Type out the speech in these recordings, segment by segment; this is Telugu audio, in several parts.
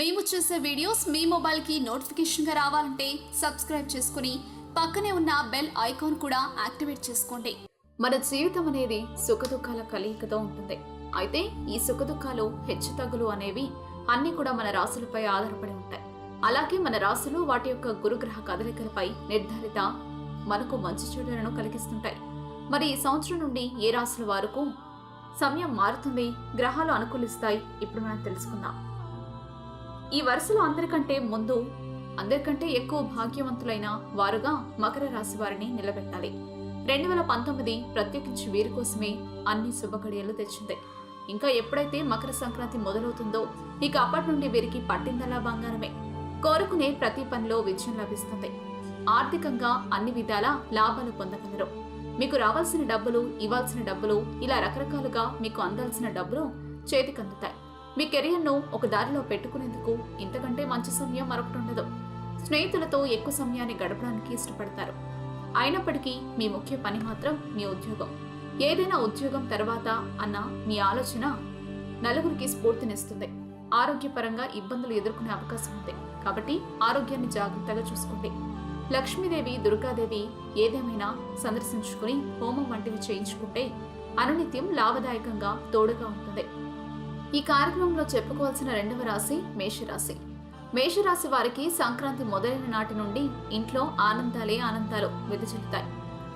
మేము చేసే వీడియోస్ మీ మొబైల్కి నోటిఫికేషన్గా రావాలంటే సబ్స్క్రైబ్ చేసుకుని పక్కనే ఉన్న బెల్ ఐకాన్ కూడా యాక్టివేట్ చేసుకోండి. మన జీవితం అనేది సుఖదుఖాల కలయికతో ఉంటుంది. అయితే ఈ సుఖదుఖాలు హెచ్చుతగ్గులు అనేవి అన్నీ కూడా మన రాశులపై ఆధారపడి ఉంటాయి. అలాగే మన రాశులు వాటి యొక్క గురుగ్రహ కదలికలపై నిర్ధారిత మనకు మంచి చెడులను కలిగిస్తుంటాయి. మరి ఈ సంవత్సరం నుండి ఏ రాశుల వారకు సమయం మారుతుంది గ్రహాలు అనుకూలిస్తాయి ఇప్పుడు మనం తెలుసుకుందాం. ఈ వరుసలో అందరికంటే ముందు అందరికంటే ఎక్కువ భాగ్యవంతులైన వారుగా మకర రాశి వారిని నిలబెట్టాలి. రెండు వేల పంతొమ్మిది ప్రత్యేకించి వీరి కోసమే అన్ని శుభకడియలు తెచ్చింది. ఇంకా ఎప్పుడైతే మకర సంక్రాంతి మొదలవుతుందో ఇక అప్పటి నుండి వీరికి పట్టిందలా బంగారమే. కోరుకునే ప్రతి పనిలో విజయం లభిస్తుంది. ఆర్థికంగా అన్ని విధాల లాభాలు పొందగలరు. మీకు రావాల్సిన డబ్బులు ఇవ్వాల్సిన డబ్బులు ఇలా రకరకాలుగా మీకు అందాల్సిన డబ్బులు చేతికందుతాయి. మీ కెరియర్ను ఒక దారిలో పెట్టుకునేందుకు ఇంతకంటే మంచి సమయం మరొకటి ఉండదు. స్నేహితులతో ఎక్కువ సమయాన్ని గడపడానికి ఇష్టపడతారు. అయినప్పటికీ మీ ముఖ్య పని మాత్రం మీ ఉద్యోగం. ఏదైనా ఉద్యోగం తర్వాత అన్న మీ ఆలోచన నలుగురికి స్ఫూర్తినిస్తుంది. ఆరోగ్యపరంగా ఇబ్బందులు ఎదుర్కొనే అవకాశం ఉంది. కాబట్టి ఆరోగ్యాన్ని జాగ్రత్తగా చూసుకోండి. లక్ష్మీదేవి దుర్గాదేవి ఏదేమైనా సందర్శించుకుని హోమం వంటివి చేయించుకుంటే అనునిత్యం లాభదాయకంగా తోడుగా ఉంటుంది. ఈ కార్యక్రమంలో చెప్పుకోవాల్సిన రెండవ రాశి మేషరాశి. మేషరాశి వారికి సంక్రాంతి మొదలైన నాటి నుండి ఇంట్లో ఆనందాలే ఆనందాలు వెదజల్లుతాయి.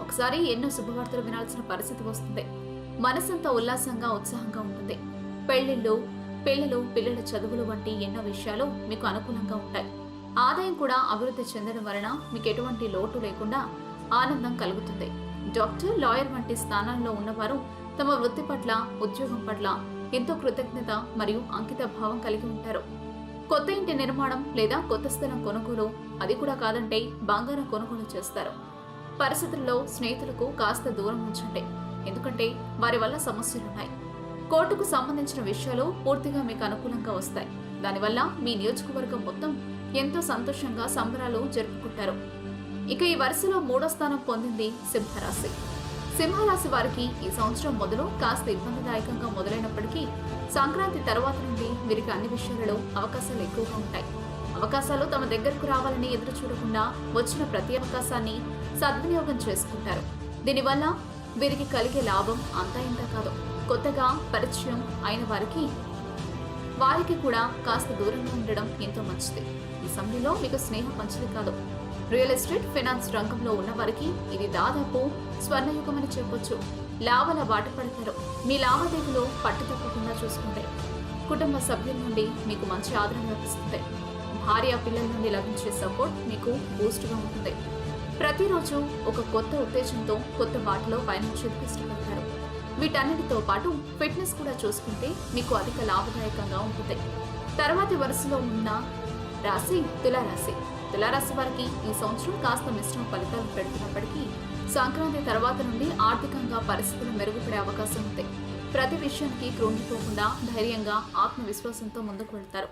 ఒకసారి ఎన్నో శుభవార్తలు వినాల్సిన పరిస్థితి వస్తుంది. మనసంతా ఉల్లాసంగా ఉత్సాహంగా ఉంటుంది. పెళ్ళిళ్ళు పిల్లలు పిల్లల చదువులు వంటి ఎన్నో విషయాలు మీకు అనుకూలంగా ఉంటాయి. ఆదాయం కూడా అభివృద్ధి చెందడం వలన మీకు ఎటువంటి లోటు లేకుండా ఆనందం కలుగుతుంది. డాక్టర్ లాయర్ వంటి స్థానాల్లో ఉన్నవారు తమ వృత్తి పట్ల ఉద్యోగం పట్ల ఎంతో కృతజ్ఞత మరియు అంకిత భావం కలిగి ఉంటారు. కొత్త ఇంటి నిర్మాణం లేదా కొత్త స్థలం కొనుగోలు అది కూడా కాదంటే బంగారం కొనుగోలు చేస్తారు. పరిస్థితుల్లో స్నేహితులకు కాస్త దూరం ఉంచండి ఎందుకంటే వారి వల్ల సమస్యలున్నాయి కోర్టుకు సంబంధించిన విషయాలు పూర్తిగా మీకు అనుకూలంగా వస్తాయి. దానివల్ల మీ నియోజకవర్గం మొత్తం ఎంతో సంతోషంగా సంబరాలు జరుపుకుంటారు. ఇక ఈ వరుసలో మూడో స్థానం పొందింది సింహరాశి. సింహరాశి వారికి ఈ సంవత్సరం మొదలు కాస్త ఇబ్బందిదాయకంగా మొదలైనప్పటికీ సంక్రాంతి తర్వాత నుండి వీరికి అన్ని విషయాలలో అవకాశాలు ఎక్కువగా ఉంటాయి. అవకాశాలు తమ దగ్గరకు రావాలని ఎదురు చూడకుండా వచ్చిన ప్రతి అవకాశాన్ని సద్వినియోగం చేసుకుంటారు. దీనివల్ల వీరికి కలిగే లాభం అంతా ఇంత కాదు. కొత్తగా పరిచయం అయిన వారికి వారికి కూడా కాస్త దూరంగా ఉండడం ఎంతో మంచిది. ఈ సమయంలో మీకు స్నేహం మంచిది కాదు. రియల్ ఎస్టేట్ ఫైనాన్స్ రంగంలో ఉన్న వారికి ఇది దాదాపు స్వర్ణయుగం అని చెప్పొచ్చు. లాభాల బాట పడతారు. మీ లావాదేవీలో పట్టు తప్పకుండా చూసుకుంటే కుటుంబ సభ్యుల నుండి మీకు మంచి ఆదరణ లభిస్తుంది. భార్య పిల్లల నుండి లభించే సపోర్ట్ మీకు బూస్ట్గా ఉంటుంది. ప్రతిరోజు ఒక కొత్త ఉత్తేజంతో కొత్త బాటలో పయనించేందుకు ఇష్టపడతారు వీటన్నిటితో పాటు ఫిట్నెస్ కూడా చూసుకుంటే మీకు అధిక లాభదాయకంగా ఉంటుంది. తర్వాతి వరుసలో ఉన్న రాశి తులారాశి. తులారాశి వారికి ఈ సంవత్సరం కాస్త మిశ్రమ ఫలితాలు పెడుతున్నప్పటికీ సంక్రాంతి తర్వాత నుండి ఆర్థికంగా పరిస్థితులు మెరుగుపడే అవకాశం ఉంది. ప్రతి విషయానికి క్రోంగిపోకుండా ధైర్యంగా ఆత్మవిశ్వాసంతో ముందుకు వెళ్తారు.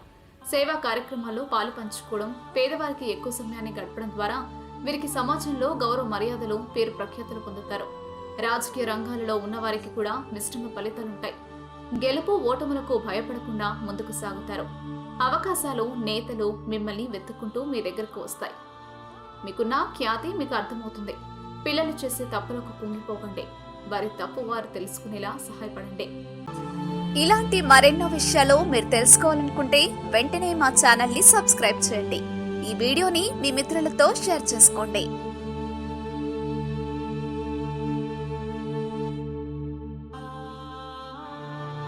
సేవా కార్యక్రమాల్లో పాలు పంచుకోవడం పేదవారికి ఎక్కువ సమయాన్ని గడపడం ద్వారా వీరికి సమాజంలో గౌరవ మర్యాదలు పేరు ప్రఖ్యాతులు పొందుతారు. రాజకీయ రంగాలలో ఉన్నవారికి కూడా మిశ్రమ ఫలితాలుంటాయి. గెలుపు ఓటములకు భయపడకుండా ముందుకు సాగుతారు. అవకాశాలు నేతలు మిమ్మల్ని వెతుక్కుంటూ మీ దగ్గరకు వస్తాయి. మీకున్న ఖ్యాతి మీకు అర్థమవుతుంది. పిల్లలు చేసే తప్పులకు కుంగిపోకండి. వారి తప్పు వారు తెలుసుకునేలా సహాయపడండి. ఇలాంటి మరెన్నో విషయాలు మీరు తెలుసుకోవాలనుకుంటే వెంటనే మా ఛానల్ని సబ్స్క్రైబ్ చేయండి. ఈ వీడియోని మీ మిత్రులతో షేర్ చేసుకోండి.